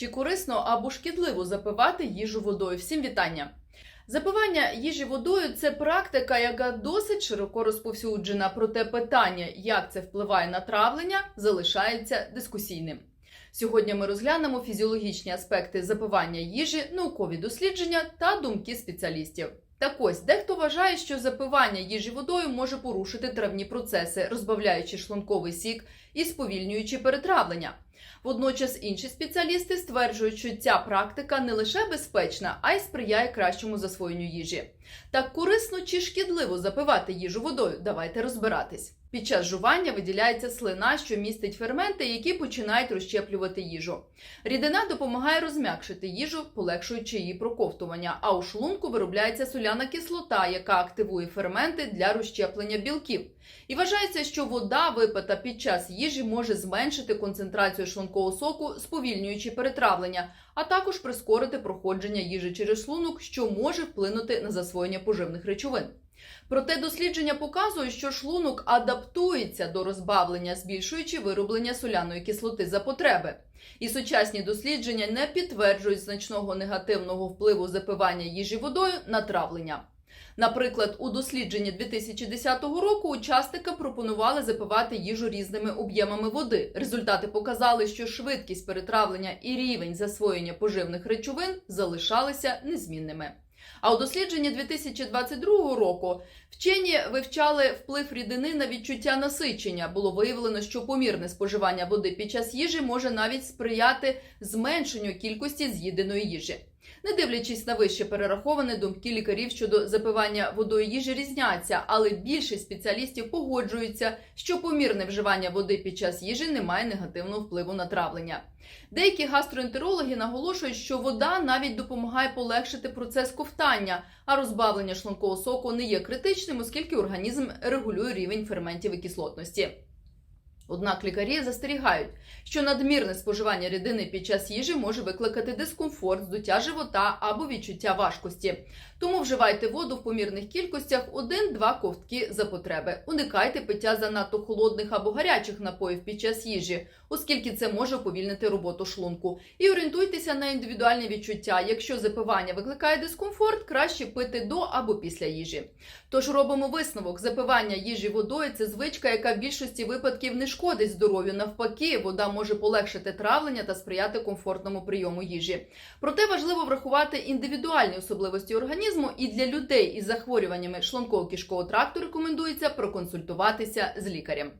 Чи корисно або шкідливо запивати їжу водою? Всім вітання! Запивання їжі водою це практика, яка досить широко розповсюджена. Проте питання, як це впливає на травлення, залишається дискусійним. Сьогодні ми розглянемо фізіологічні аспекти запивання їжі, наукові дослідження та думки спеціалістів. Так ось дехто вважає, що запивання їжі водою може порушити травні процеси, розбавляючи шлунковий сік і сповільнюючи перетравлення. Водночас інші спеціалісти стверджують, що ця практика не лише безпечна, а й сприяє кращому засвоєнню їжі. Так корисно чи шкідливо запивати їжу водою? Давайте розбиратись. Під час жування виділяється слина, що містить ферменти, які починають розщеплювати їжу. Рідина допомагає розм'якшити їжу, полегшуючи її проковтування. А у шлунку виробляється соляна кислота, яка активує ферменти для розщеплення білків. І вважається, що вода, випита під час їжі, може зменшити концентрацію шлункового соку, сповільнюючи перетравлення, а також прискорити проходження їжі через шлунок, що може вплинути на засвоєння поживних речовин. Проте дослідження показують, що шлунок адаптується до розбавлення, збільшуючи вироблення соляної кислоти за потреби. І сучасні дослідження не підтверджують значного негативного впливу запивання їжі водою на травлення. Наприклад, у дослідженні 2010 року учасники пропонували запивати їжу різними об'ємами води. Результати показали, що швидкість перетравлення і рівень засвоєння поживних речовин залишалися незмінними. А у дослідженні 2022 року вчені вивчали вплив рідини на відчуття насичення. Було виявлено, що помірне споживання води під час їжі може навіть сприяти зменшенню кількості з'їденої їжі. Не дивлячись на вище перераховане, думки лікарів щодо запивання водою їжі різняться, але більшість спеціалістів погоджуються, що помірне вживання води під час їжі не має негативного впливу на травлення. Деякі гастроентерологи наголошують, що вода навіть допомагає полегшити процес ковтання, а розбавлення шлункового соку не є критичним, оскільки організм регулює рівень ферментів і кислотності. Однак лікарі застерігають, що надмірне споживання рідини під час їжі може викликати дискомфорт, здуття живота або відчуття важкості. Тому вживайте воду в помірних кількостях 1-2 ковтки за потреби. Уникайте пиття занадто холодних або гарячих напоїв під час їжі, оскільки це може уповільнити роботу шлунку. І орієнтуйтеся на індивідуальні відчуття. Якщо запивання викликає дискомфорт, краще пити до або після їжі. Тож робимо висновок: запивання їжі водою це звичка, яка в більшості випадків не шкодить здоров'ю. Навпаки, вода може полегшити травлення та сприяти комфортному прийому їжі. Проте важливо врахувати індивідуальні особливості організму, і для людей із захворюваннями шлунково-кишкового тракту рекомендується проконсультуватися з лікарем.